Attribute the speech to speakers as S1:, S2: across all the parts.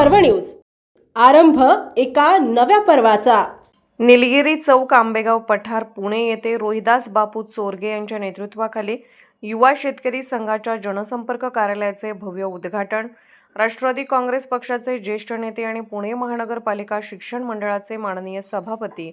S1: पर्व न्यूज. आरंभ एका नव्या पर्वाचा.
S2: निलगिरी चौक आंबेगाव पठार पुणे येथे रोहिदास बापू चोरगे यांच्या नेतृत्वाखाली युवा शेतकरी संघाच्या जनसंपर्क कार्यालयाचे भव्य उद्घाटन. राष्ट्रवादी काँग्रेस पक्षाचे ज्येष्ठ नेते आणि पुणे महानगरपालिका शिक्षण मंडळाचे माननीय सभापती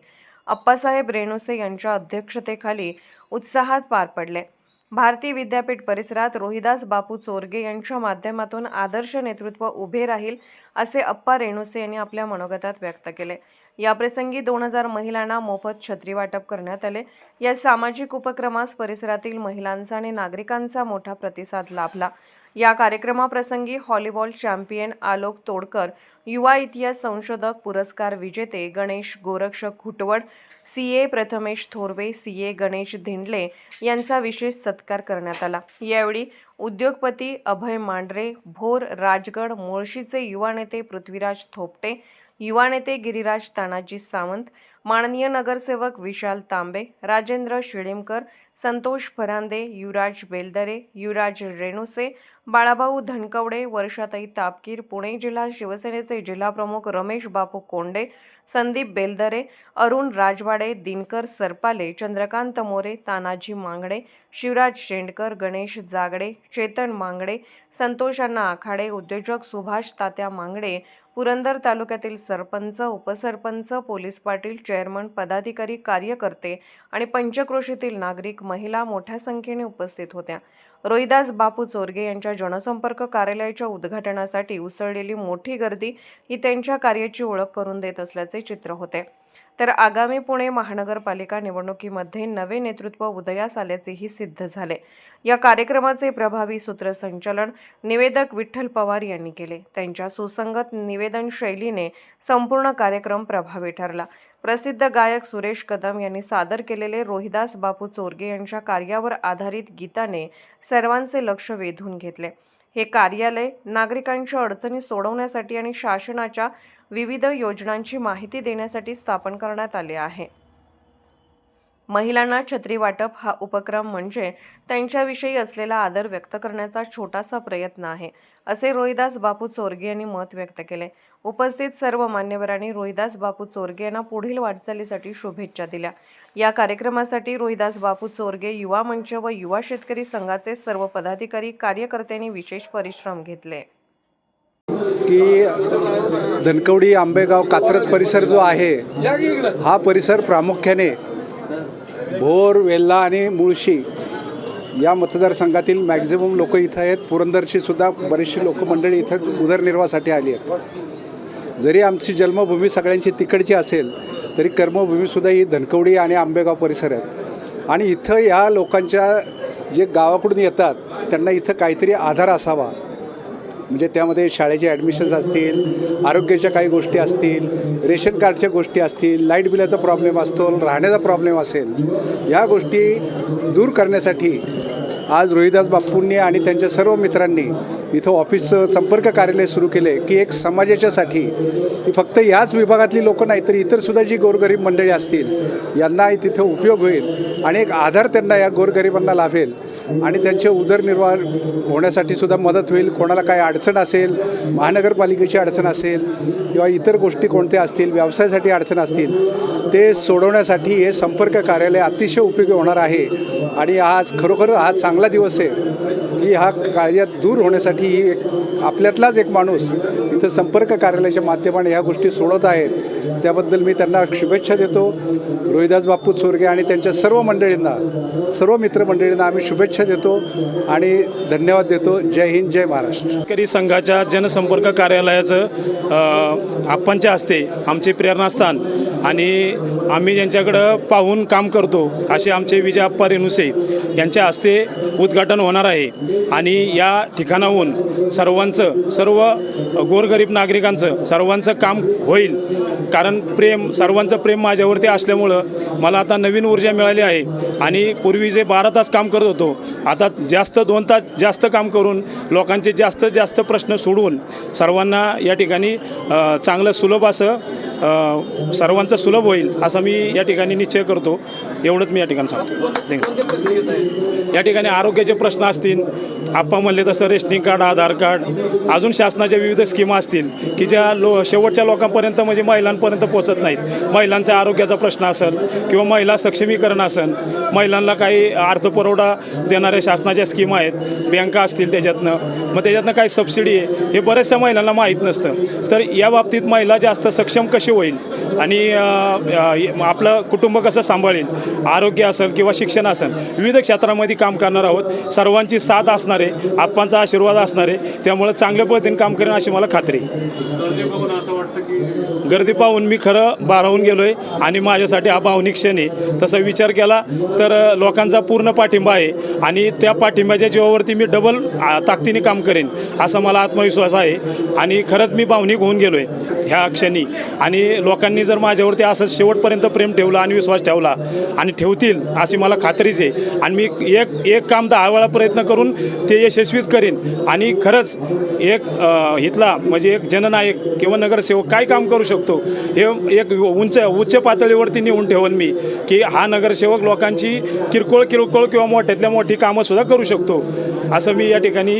S2: अप्पासाहेब रेणुसे यांच्या अध्यक्षतेखाली उत्साहात पार पडले. भारतीय विद्यापीठ परिसरात रोहिदास बापू चोरगे यांच्या माध्यमातून आदर्श नेतृत्व उभे राहील असे अप्पा रेणुसे यांनी आपल्या मनोगतात व्यक्त केले. याप्रसंगी दोन हजार महिलांना मोफत छत्री वाटप करण्यात आले. या सामाजिक उपक्रमास परिसरातील महिलांचा आणि नागरिकांचा मोठा प्रतिसाद लाभला. या कार्यक्रमाप्रसंगी हॉलीबॉल चॅम्पियन आलोक तोडकर युवा इतिहास संशोधक पुरस्कार विजेते Ganesh Gorakshak Ghutwad C A Prathamesh Thorve C A Ganesh Dhindle यांचा विशेष सत्कार करण्यात आला. यावेळी उद्योगपती अभय मांढरे भोर राजगड मुळशीचे युवा नेते पृथ्वीराज थोपटे युवा नेते गिरिराज तानाजी सावंत माननीय नगरसेवक विशाल तांबे राजेंद्र शिळीमकर संतोष फरांदे युवराज बेलदरे युवराज रेणुसे बाळाभाऊ धनकवडे वर्षाताई तापकीर पुणे जिल्हा शिवसेनेचे जिल्हाप्रमुख रमेश बापू कोंडे संदीप बेलदरे अरुण राजवाडे दिनकर सरपाले चंद्रकांत मोरे तानाजी मांगडे शिवराज शेंडकर गणेश जागडे चेतन मांगडे संतोष अण्णा आखाडे उद्योजक सुभाष तात्या मांगडे पुरंदर तालुक्यातील सरपंच उपसरपंच पोलीस पाटील चेअरमन पदाधिकारी कार्यकर्ते आणि पंचक्रोशीतील नागरिक महिला मोठ्या संख्येने उपस्थित होत्या. रोहिदास बापू चोरगे यांच्या जनसंपर्क कार्यालयाच्या उद्घाटनासाठी उसळलेली मोठी गर्दी ही त्यांच्या कार्याची ओळख करून देत असल्याचे चित्र होते. तर आगामी पुणे महानगरपालिका निवडणुकीमध्ये नवे नेतृत्व उदयास आल्याचेही सिद्ध झाले. या कार्यक्रमाचे प्रभावी सूत्रसंचालन निवेदक विठ्ठल पवार यांनी केले. त्यांच्या सुसंगत निवेदन शैलीने संपूर्ण कार्यक्रम प्रभावी ठरला. प्रसिद्ध गायक सुरेश कदम यांनी सादर केलेले रोहिदास बापू चोरगे यांच्या कार्यावर आधारित गीताने सर्वांचे लक्ष वेधून घेतले. हे कार्यालय नागरिकांच्या अडचणी सोडवण्यासाठी आणि शासनाच्या विविध योजनांची माहिती देण्यासाठी स्थापन करण्यात आले आहे. महिलांना छत्री वाटप हा उपक्रम म्हणजे त्यांच्याविषयी असलेला आदर व्यक्त करण्याचा छोटासा प्रयत्न आहे असे रोहिदास बापू चोरगे यांनी मत व्यक्त केले. उपस्थित सर्व मान्यवरांनी रोहिदास बापू चोरगे यांना पुढील वाटचालीसाठी शुभेच्छा दिल्या. या कार्यक्रमासाठी रोहिदास बापू चोरगे युवा मंच व युवा शेतकरी संघाचे सर्व पदाधिकारी कार्यकर्त्यांनी विशेष परिश्रम घेतले.
S3: की धनकवडी आंबेगाव कात्रज परिसर जो आहे हा परिसर प्रामुख्याने भोर वेल्ला आणि मुळशी या मतदारसंघातील मॅक्झिमम लोक इथं आहेत. पुरंदरची सुद्धा बरीचशी लोकमंडळी इथं उदरनिर्वाहासाठी आली आहेत. जरी आमची जन्मभूमी सगळ्यांची तिकडची असेल तरी कर्मभूमीसुद्धा ही धनकवडी आणि आंबेगाव परिसर आहेत. आणि इथं या लोकांच्या जे गावाकडून येतात त्यांना इथं काहीतरी आधार असावा. म्हणजे त्यामध्ये शाळेचे ॲडमिशन्स असतील आरोग्याच्या काही गोष्टी असतील रेशन कार्डच्या गोष्टी असतील लाइट बिलाचा प्रॉब्लेम असतो राहण्याचा प्रॉब्लेम असेल या गोष्टी दूर करण्यासाठी आज रोहिदास बाप्पूंनी आणि त्यांच्या सर्व मित्रांनी इथं ऑफिसचं संपर्क कार्यालय सुरू केले की एक समाजाच्यासाठी ती फक्त याच विभागातली लोकं नाही तर इतरसुद्धा जी गोरगरीब मंडळी असतील यांना तिथं उपयोग होईल आणि एक आधार त्यांना या गोरगरिबांना लाभेल आणि त्यांचे उदरनिर्वाह होण्यासाठी सुद्धा मदत होईल. कोणाला काय अडचण असेल महानगरपालिकेची अडचण असेल किंवा इतर गोष्टी कोणत्या असतील व्यवसायासाठी अडचण असतील ते सोडवण्यासाठी हे संपर्क कार्यालय अतिशय उपयोगी होणार आहे. आणि आज खरोखर हा चांगला दिवस आहे की हा काळजात दूर होण्यासाठी ही एक आपल्यातलाच एक माणूस इथं संपर्क कार्यालयाच्या माध्यमाने ह्या गोष्टी सोडवत आहेत. त्याबद्दल मी त्यांना शुभेच्छा देतो. रोहिदास बापू चोरगे आणि त्यांच्या सर्व मंडळींना सर्व मित्रमंडळींना आम्ही शुभेच्छा देतो आणि धन्यवाद देतो. जय हिंद जय महाराष्ट्र.
S4: शेतकरी संघाच्या जनसंपर्क कार्यालयाचं आपणच्या हस्ते आमचे प्रेरणास्थान आणि आम्ही ज्यांच्याकडं पाहून काम करतो असे आमचे विजय अप्पा रेणुसे यांच्या हस्ते उद्घाटन होणार आहे. आणि या ठिकाणाहून सर्वांचं सर्व गोरगरीब नागरिकांचं सर्वांचं काम होईल. कारण प्रेम सर्वांचं प्रेम माझ्यावरती असल्यामुळं मला आता नवीन ऊर्जा मिळाली आहे. आणि पूर्वी जे बारा तास काम करत होतो आता जास्त दोन तास जास्त काम करून लोकांचे जास्त जास्त प्रश्न सोडवून सर्वांना या ठिकाणी चांगलं सुलभ असं सर्वांचं सुलभ होईल. असं मी या ठिकाणी निश्चय करतो. एवढंच मी या ठिकाणी सांगतो. थँक्यू या ठिकाणी आरोग्याचे प्रश्न असतील आप्पा म्हणले तसं रेशनिंग कार्ड आधार कार्ड अजून शासनाच्या विविध स्कीमा असतील की ज्या लो शेवटच्या लोकांपर्यंत म्हणजे महिलांपर्यंत पोहोचत नाहीत. महिलांचा आरोग्याचा प्रश्न असेल किंवा महिला सक्षमीकरण असेल महिलांना काही अर्थपुरवठा देणाऱ्या शासनाच्या स्कीमा आहेत बँका असतील त्याच्यातनं. मग त्याच्यातनं काही सबसिडी आहे हे बऱ्याचशा महिलांना माहीत नसतं. तर या बाबतीत महिला जास्त सक्षम कशी होईल? आणि आपलं कुटुंब कसं सांभाळेल? आरोग्य असेल किंवा शिक्षण असेल विविध क्षेत्रामध्ये काम करणार आहोत. सर्वांची साथ असणार आहे आप्पांचा आशीर्वाद असणार त्यामुळं चांगल्या पद्धतीने काम करेन अशी मला खात्री गर्दी पाहून मी खरं बारावून गेलो आहे आणि माझ्यासाठी हा भावनिक क्षण आहे. तसा विचार केला तर लोकांचा पूर्ण पाठिंबा आहे आणि त्या पाठिंब्याच्या जीवावरती मी डबल ताकदीने काम करेन असा मला आत्मविश्वास आहे आणि खरंच मी भावनिक होऊन गेलो आहे ह्या क्षणी. आणि लोकांनी जर माझ्यावरती असंच शेवटपर्यंत प्रेम ठेवला आणि विश्वास ठेवला आणि ठेवतील अशी मला खात्रीच आहे. आणि मी एक एक काम दहा वेळा प्रयत्न करून ते यशस्वीच करीन. आणि खरंच एक इथला म्हणजे एक जननायक किंवा नगरसेवक काय काम करू शकतो हे एक उंच उच्च पातळीवरती नेऊन ठेवल मी की हा नगरसेवक लोकांची किरकोळ किरकोळ किंवा मोठ्यातल्या मोठी कामंसुद्धा करू शकतो. असं मी या ठिकाणी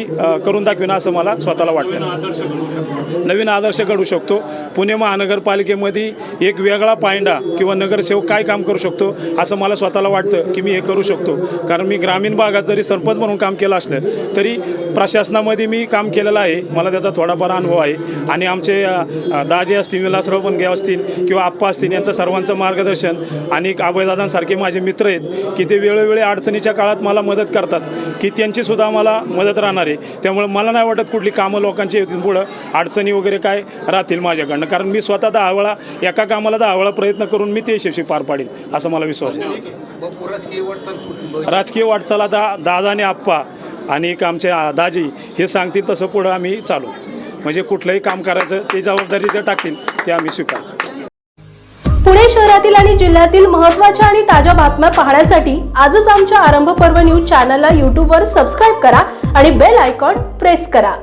S4: करून दाखवीन असं मला स्वतःला वाटतं. नवीन आदर्श घडू शकतो. पुणे महानगरपालिकेमध्ये एक वेगळा पायंडा किंवा नगरसेवक काय काम करू शकतो असं मला स्वतःला वाटतं की मी हे करू शकतो. कारण मी ग्रामीण भागात जरी सरपंच म्हणून काम केलं असलं तरी प्रशासनामध्ये मी काम केलेलं आहे. मला त्याचा थोडाफार अनुभव आहे. आणि आमचे दाजे असतील विलासराव बनगे असतील किंवा आप्पा असतील यांचं सर्वांचं मार्गदर्शन आणि अभयदादांसारखे माझे मित्र आहेत की ते वेळोवेळी अडचणीच्या काळात मला मदत करतात की त्यांचीसुद्धा मला मदत राहणार आहे. त्यामुळे मला नाही वाटत कुठली कामं लोकांची येतील पुढं. अडचणी वगैरे काय राहतील माझ्याकडनं. कारण मी स्वतः दहा वेळा एका कामाला दहा वेळा प्रयत्न करून मी ते यशस्वी पार पाडेल असा मला विश्वास आहे. राजकीय वाटचाल आता दादा आणि आप्पा आणि एक आमचे दाजी हे सांगतील तसं पुढं आम्ही चालू. म्हणजे कुठलंही काम करायचं ते जबाबदारी ते टाकतील ते आम्ही स्वीकार.
S1: पुणे शहरातील आणि जिल्ह्यातील महत्त्वाच्या आणि ताज्या बातम्या पाहण्यासाठी आजच आमच्या आरंभ पर्व न्यूज चॅनलला यूट्यूबवर सबस्क्राईब करा आणि बेल आयकॉन प्रेस करा.